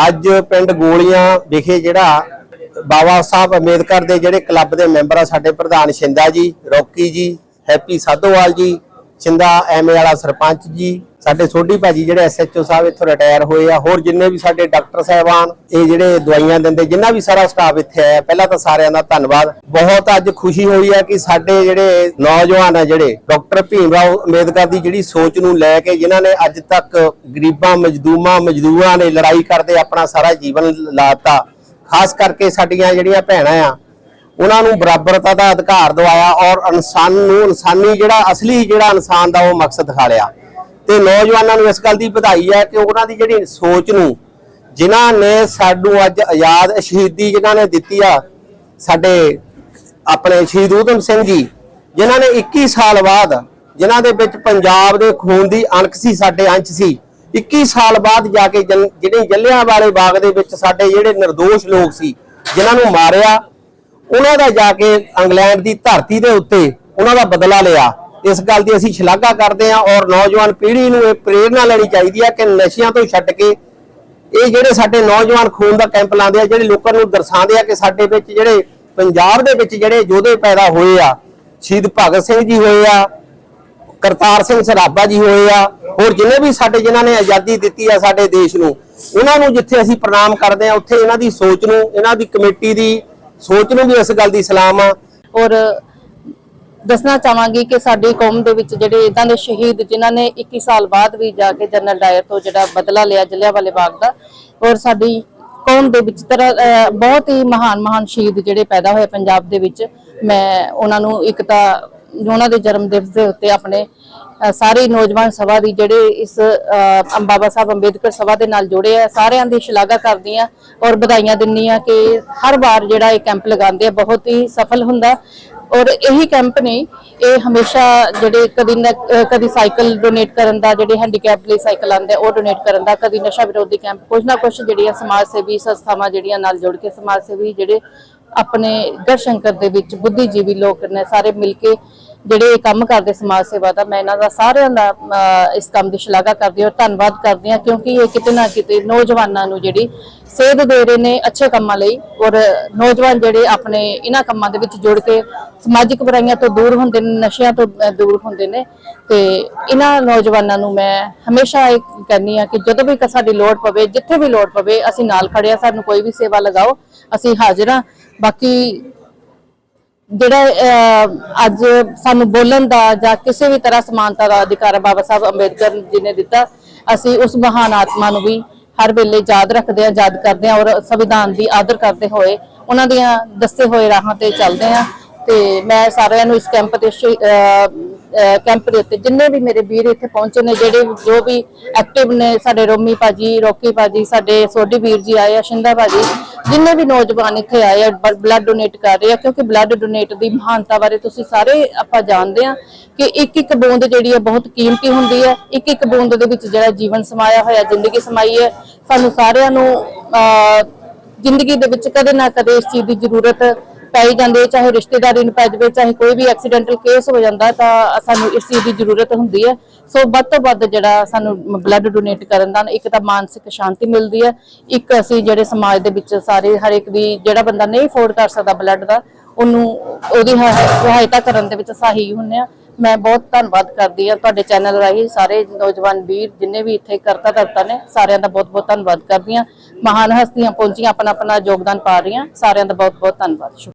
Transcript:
ਅੱਜ ਪਿੰਡ ਗੋਲੀਆਂ ਵਿਖੇ ਜਿਹੜਾ ਬਾਬਾ ਸਾਹਿਬ ਅੰਬੇਦਕਰ ਦੇ ਜਿਹੜੇ ਕਲੱਬ ਦੇ ਮੈਂਬਰ ਆ, ਸਾਡੇ ਪ੍ਰਧਾਨ ਸ਼ਿੰਦਾ ਜੀ, ਰੌਕੀ ਜੀ, ਹੈਪੀ ਸਾਧੋਵਾਲ ਜੀ ਸ਼ਿੰਦਾ, ਐਮਏ ਵਾਲਾ ਸਰਪੰਚ ਜੀ, ਸਾਡੇ ਸੋਢੀ ਭਾਜੀ ਜਿਹੜੇ ਐਸਐਚਓ ਸਾਹਿਬ ਇੱਥੋਂ ਰਿਟਾਇਰ ਹੋਏ ਆ, ਹੋਰ ਜਿੰਨੇ ਵੀ ਸਾਡੇ ਡਾਕਟਰ ਸਾਹਿਬਾਨ, ਇਹ ਜਿਹੜੇ ਦਵਾਈਆਂ ਦਿੰਦੇ, ਜਿੰਨਾ ਵੀ ਸਾਰਾ ਸਟਾਫ ਇੱਥੇ ਆਇਆ, ਪਹਿਲਾਂ ਤਾਂ ਸਾਰਿਆਂ ਦਾ ਧੰਨਵਾਦ। ਬਹੁਤ ਅੱਜ ਖੁਸ਼ੀ ਹੋਈ ਹੈ ਕਿ ਸਾਡੇ ਜਿਹੜੇ ਨੌਜਵਾਨ ਆ ਜਿਹੜੇ, ਡਾਕਟਰ ਭੀਮ ਰਾਓ ਅੰਬੇਦਕਰ ਦੀ ਜਿਹੜੀ ਸੋਚ ਨੂੰ ਲੈ ਕੇ ਜਿਨ੍ਹਾਂ ਨੇ ਅੱਜ ਤੱਕ ਗਰੀਬਾਂ, ਮਜ਼ਦੂਮਾਂ, ਮਜ਼ਦੂਰਾਂ ਨੇ ਲੜਾਈ ਕਰਦੇ ਆਪਣਾ ਸਾਰਾ ਜੀਵਨ ਲਾਤਾ। ਖਾਸ ਕਰਕੇ ਸਾਡੀਆਂ ਜਿਹੜੀਆਂ ਭੈਣਾਂ ਆ ਉਹਨਾਂ ਨੂੰ ਬਰਾਬਰਤਾ ਦਾ ਅਧਿਕਾਰ ਦਿਵਾਇਆ ਔਰ ਇਨਸਾਨ ਨੂੰ, ਇਨਸਾਨੀ ਜਿਹੜਾ, ਅਸਲੀ ਜਿਹੜਾ ਇਨਸਾਨ ਦਾ ਉਹ ਮਕਸਦ ਦਿਖਾ ਲਿਆ। ਤੇ ਨੌਜਵਾਨਾਂ ਨੂੰ ਇਸ ਗੱਲ ਦੀ ਵਧਾਈ ਹੈ ਕਿ ਉਹਨਾਂ ਦੀ ਜਿਹੜੀ ਸੋਚ ਨੂੰ ਜਿਨ੍ਹਾਂ ਨੇ ਸਾਨੂੰ ਅੱਜ ਆਜ਼ਾਦ ਸ਼ਹੀਦੀ ਜਿਨ੍ਹਾਂ ਨੇ ਦਿੱਤੀ ਆ, ਸਾਡੇ ਆਪਣੇ ਸ਼ਹੀਦ ਊਧਮ ਸਿੰਘ ਜੀ, ਜਿਨ੍ਹਾਂ ਨੇ 21 ਸਾਲ ਬਾਅਦ, ਜਿਨ੍ਹਾਂ ਦੇ ਵਿੱਚ ਪੰਜਾਬ ਦੇ ਖੂਨ ਦੀ ਅਣਖ ਸੀ, ਸਾਡੇ ਅੰਸ਼ ਸੀ 21 ਸਾਲ ਬਾਅਦ ਜਾ ਕੇ ਜਲ- ਜਿਹੜੇ ਜੱਲਿਆਂ ਵਾਲੇ ਬਾਗ ਦੇ ਵਿੱਚ ਸਾਡੇ ਜਿਹੜੇ નિર્ਦੋਸ਼ ਲੋਕ ਸੀ, ਜਿਨ੍ਹਾਂ ਨੂੰ ਮਾਰਿਆ ਉਹਨਾਂ ਦਾ ਜਾ ਕੇ ਇੰਗਲੈਂਡ ਦੀ ਧਰਤੀ ਦੇ ਉੱਤੇ ਉਹਨਾਂ ਦਾ ਬਦਲਾ ਲਿਆ। ਇਸ ਗੱਲ ਦੀ ਅਸੀਂ ਸ਼ਲਾਘਾ ਕਰਦੇ ਹਾਂ ਔਰ ਨੌਜਵਾਨ ਪੀੜ੍ਹੀ ਨੂੰ ਇਹ ਪ੍ਰੇਰਣਾ ਲੈਣੀ ਚਾਹੀਦੀ ਹੈ ਕਿ ਨਸ਼ਿਆਂ ਤੋਂ ਛੱਡ ਕੇ ਇਹ ਜਿਹੜੇ ਸਾਡੇ ਨੌਜਵਾਨ ਖੂਨ ਦਾ ਕੈਂਪ ਲਾਉਂਦੇ ਆ, ਜਿਹੜੇ ਲੋਕਾਂ ਨੂੰ ਦਰਸਾਉਂਦੇ ਆ ਕਿ ਸਾਡੇ ਵਿੱਚ ਜਿਹੜੇ ਪੰਜਾਬ ਦੇ ਵਿੱਚ ਜਿਹੜੇ ਯੋਧੇ ਪੈਦਾ ਹੋਏ ਆ, ਸ਼ਹੀਦ ਭਗਤ ਸਿੰਘ ਜੀ ਹੋਏ ਆ, ਕਰਤਾਰ ਸਿੰਘ ਸਰਾਭਾ ਜੀ ਹੋਏ ਆ, ਹੋਰ ਜਿੰਨੇ ਵੀ ਸਾਡੇ ਜਿਨ੍ਹਾਂ ਨੇ ਆਜ਼ਾਦੀ ਦਿੱਤੀ ਆ ਸਾਡੇ ਦੇਸ਼ ਨੂੰ, ਉਹਨਾਂ ਨੂੰ ਜਿੱਥੇ ਅਸੀਂ ਪ੍ਰਣਾਮ ਕਰਦੇ ਆ, ਉੱਥੇ ਇਹਨਾਂ ਦੀ ਸੋਚ ਨੂੰ, ਇਹਨਾਂ ਦੀ ਕਮੇਟੀ ਦੀ ਸੋਚ ਨੂੰ ਵੀ ਇਸ ਗੱਲ ਦੀ ਸਲਾਮ ਆ। ਔਰ ਦੱਸਣਾ ਚਾਹਾਂਗੀ ਕਿ ਸਾਡੀ ਕੌਮ ਦੇ ਵਿੱਚ ਜਿਹੜੇ ਇਦਾਂ ਦੇ ਸ਼ਹੀਦ, ਜਿਨ੍ਹਾਂ ਨੇ 21 ਸਾਲ ਬਾਅਦ ਵੀ ਜਾ ਕੇ ਜਨਰਲ ਡਾਇਰ ਤੋਂ ਜਿਹੜਾ ਬਦਲਾ ਲਿਆ ਜਲਿਆਂਵਾਲੇ ਬਾਗ ਦਾ, ਔਰ ਸਾਡੀ ਕੌਮ ਦੇ ਵਿੱਚ ਤਰ੍ਹਾਂ ਬਹੁਤ ਹੀ ਮਹਾਨ ਮਹਾਨ ਸ਼ਹੀਦ ਜਿਹੜੇ ਪੈਦਾ ਹੋਏ ਪੰਜਾਬ ਦੇ ਵਿੱਚ, ਮੈਂ ਉਹਨਾਂ ਨੂੰ ਇੱਕ ਤਾਂ, ਉਹਨਾਂ ਦੇ ਜਨਮ ਦਿਵਸ ਦੇ ਉੱਤੇ ਆਪਣੇ ਸਾਰੀ ਨੌਜਵਾਨ ਸਭਾ ਦੀ ਜਿਹੜੇ ਇਸ ਬਾਬਾ ਸਾਹਿਬ ਅੰਬੇਦਕਰ ਸਭਾ ਦੇ ਨਾਲ ਜੁੜੇ ਆ ਸਾਰਿਆਂ ਦੀ ਸ਼ਲਾਘਾ ਕਰਦੀ ਆ ਔਰ ਵਧਾਈਆਂ ਦਿੰਨੀ ਆ ਕਿ ਹਰ ਵਾਰ ਜਿਹੜਾ ਇਹ ਕੈਂਪ ਲਗਾਉਂਦੇ ਆ ਬਹੁਤ ਹੀ ਸਫਲ ਹੁੰਦਾ। ਔਰ ਇਹੀ ਕੈਂਪ ਨੇ ਇਹ ਹਮੇਸ਼ਾ ਜਿਹੜੇ ਕਦੀ ਨਾ- ਕਦੀ ਸਾਈਕਲ ਡੋਨੇਟ ਕਰਨ ਦਾ ਜਿਹੜੇ ਹੈਂਡੀਕੈਪ ਲਈ ਸਾਈਕਲ ਆਉਂਦੇ ਆ, ਉਹ ਡੋਨੇਟ ਕਰਨ ਦਾ ਕਦੀ ਨਸ਼ਾ ਵਿਰੋਧੀ ਕੈਂਪ ਕੁਝ ਨਾ ਕੁਝ ਜਿਹੜੀਆਂ ਸਮਾਜ ਸੇਵੀ ਸੰਸਥਾਵਾਂ ਜਿਹੜੀਆਂ ਨਾਲ ਜੁੜ ਕੇ ਸਮਾਜ ਸੇਵੀ ਜਿਹੜੇ ਆਪਣੇ ਗੜਸ਼ੰਕਰ ਦੇ ਵਿੱਚ ਬੁੱਧੀਜੀਵੀ ਲੋਕ ਨੇ ਸਾਰੇ ਮਿਲ ਕੇ ਜਿਹੜੇ ਇਹ ਕੰਮ ਕਰਦੇ ਸਮਾਜ ਸੇਵਾ ਦਾ, ਮੈਂ ਇਹਨਾਂ ਦਾ ਸਾਰਿਆਂ ਦਾ ਇਸ ਕੰਮ ਦੀ ਸ਼ਲਾਘਾ ਕਰਦੀ ਹਾਂ ਧੰਨਵਾਦ ਕਰਦੀ ਹਾਂ ਕਿਉਂਕਿ ਇਹ ਕਿਤੇ ਨਾ ਕਿਤੇ ਨੌਜਵਾਨਾਂ ਨੂੰ ਜਿਹੜੀ ਸੇਧ ਦੇ ਰਹੇ ਨੇ ਅੱਛੇ ਕੰਮਾਂ ਲਈ ਔਰ ਨੌਜਵਾਨ ਜਿਹੜੇ ਆਪਣੇ ਇਹਨਾਂ ਕੰਮਾਂ ਦੇ ਵਿੱਚ ਜੁੜ ਕੇ ਸਮਾਜਿਕ ਬੁਰਾਈਆਂ ਤੋਂ ਦੂਰ ਹੁੰਦੇ ਨੇ, ਨਸ਼ਿਆਂ ਤੋਂ ਦੂਰ ਹੁੰਦੇ ਨੇ ਤੇ ਇਹਨਾਂ ਨੌਜਵਾਨਾਂ ਨੂੰ ਮੈਂ ਹਮੇਸ਼ਾ ਇਹ ਕਹਿੰਦੀ ਆ ਕਿ ਜਦੋਂ ਵੀ ਸਾਡੀ ਲੋੜ ਪਵੇ, ਜਿੱਥੇ ਵੀ ਲੋੜ ਪਵੇ, ਅਸੀਂ ਨਾਲ ਖੜੇ ਆ ਸਾਨੂੰ ਕੋਈ ਵੀ ਸੇਵਾ ਲਗਾਓ, ਅਸੀਂ ਹਾਜ਼ਰ ਹਾਂ। ਬਾਕੀ ਜਿਹੜਾ ਅੱਜ ਸਾਨੂੰ ਬੋਲਣ ਦਾ ਜਾਂ ਕਿਸੇ ਵੀ ਤਰ੍ਹਾਂ ਸਮਾਨਤਾ ਦਾ ਅਧਿਕਾਰ ਬਾਬਾ ਸਾਹਿਬ ਅੰਬੇਦਕਰ ਜੀ ਨੇ ਦਿੱਤਾ, ਅਸੀਂ ਉਸ ਮਹਾਨ ਆਤਮਾ ਨੂੰ ਵੀ ਹਰ ਵੇਲੇ ਯਾਦ ਰੱਖਦੇ ਹਾਂ, ਯਾਦ ਕਰਦੇ ਹਾਂ ਔਰ ਸੰਵਿਧਾਨ ਦੀ ਆਦਰ ਕਰਦੇ ਹੋਏ ਉਹਨਾਂ ਦੀਆਂ ਦੱਸੇ ਹੋਏ ਰਾਹਾਂ ਤੇ ਚੱਲਦੇ ਹਾਂ ਤੇ ਮੈਂ ਸਾਰਿਆਂ ਨੂੰ ਇਸ ਕੈਂਪ ਤੇ ਕੈਂਪ ਦੇ ਉੱਤੇ ਜਿੰਨੇ ਵੀ ਮੇਰੇ ਵੀਰ ਇੱਥੇ ਪਹੁੰਚੇ ਨੇ ਜਿਹੜੇ ਜੋ ਵੀ ਐਕਟਿਵ ਨੇ ਸਾਡੇ ਰੋਮੀ ਭਾਜੀ ਰੋਕੀ ਭਾਜੀ ਸਾਡੇ ਸੋਢੀ ਵੀਰ ਜੀ ਆਏ ਆ ਸ਼ਿੰਦਾ ਭਾਜੀ ਜਿੰਨੇ ਵੀ ਨੌਜਵਾਨ ਇੱਥੇ ਆਏ ਆ ਬਲੱਡ ਡੋਨੇਟ ਕਰ ਰਹੇ ਆ ਕਿਉਂਕਿ ਬਲੱਡ ਡੋਨੇਟ ਦੀ ਮਹਾਨਤਾ ਬਾਰੇ ਤੁਸੀਂ ਸਾਰੇ ਆਪਾਂ ਜਾਣਦੇ ਆ ਕਿ ਇੱਕ ਇੱਕ ਬੂੰਦ ਜਿਹੜੀ ਆ ਬਹੁਤ ਕੀਮਤੀ ਹੁੰਦੀ ਹੈ ਇੱਕ ਇੱਕ ਬੂੰਦ ਦੇ ਵਿੱਚ ਜਿਹੜਾ ਜੀਵਨ ਸਮਾਇਆ ਹੋਇਆ ਜ਼ਿੰਦਗੀ ਸਮਾਈ ਹੈ ਸਾਨੂੰ ਸਾਰਿਆਂ ਨੂੰ ਅਹ, ਜ਼ਿੰਦਗੀ ਦੇ ਵਿੱਚ ਕਦੇ ਨਾ ਕਦੇ ਇਸ ਚੀਜ਼ ਦੀ ਜ਼ਰੂਰਤ ਪੈ ਹੀ ਜਾਂਦੀ, ਚਾਹੇ ਰਿਸ਼ਤੇਦਾਰੀ ਨੂੰ ਪੈ ਜਾਵੇ, ਚਾਹੇ ਕੋਈ ਵੀ ਐਕਸੀਡੈਂਟਲ ਕੇਸ ਹੋ ਜਾਂਦਾ, ਤਾਂ ਸਾਨੂੰ ਇਸ ਚੀਜ਼ ਦੀ ਜ਼ਰੂਰਤ ਹੁੰਦੀ ਹੈ। ਸੋ ਵੱਧ ਤੋਂ ਵੱਧ ਜਿਹੜਾ ਸਾਨੂੰ ਬਲੱਡ ਡੋਨੇਟ ਕਰਨ ਦਾ, ਇੱਕ ਤਾਂ ਮਾਨਸਿਕ ਸ਼ਾਂਤੀ ਮਿਲਦੀ ਹੈ, ਇੱਕ ਅਸੀਂ ਜਿਹੜੇ ਸਮਾਜ ਦੇ ਵਿੱਚ ਸਾਰੇ, ਹਰ ਇੱਕ ਦੀ ਜਿਹੜਾ ਬੰਦਾ ਨਹੀਂ ਅਫੋਰਡ ਕਰ ਸਕਦਾ ਬਲੱਡ ਦਾ, ਉਹਨੂੰ, ਉਹਦੀ ਹ- ਸਹਾਇਤਾ ਕਰਨ ਦੇ ਵਿੱਚ ਸਹਾਈ ਹੁੰਨੇ ਆ ਮੈਂ ਬਹੁਤ ਧੰਨਵਾਦ ਕਰਦੀ ਹਾਂ ਤੁਹਾਡੇ ਚੈਨਲ ਰਾਹੀਂ ਸਾਰੇ ਨੌਜਵਾਨ ਵੀਰ, ਜਿੰਨੇ ਵੀ ਇੱਥੇ ਕਰਤਾ ਧਰਤਾ ਨੇ, ਸਾਰਿਆਂ ਦਾ ਬਹੁਤ ਬਹੁਤ ਧੰਨਵਾਦ ਕਰਦੀ ਹਾਂ। ਮਹਾਨ ਹਸਤੀਆਂ ਪਹੁੰਚੀਆਂ ਆਪਣਾ ਆਪਣਾ ਯੋਗਦਾਨ ਪਾ ਰਹੀਆਂ, ਸਾਰਿਆਂ ਦਾ ਬਹੁਤ ਬਹੁਤ ਧੰਨਵਾਦ।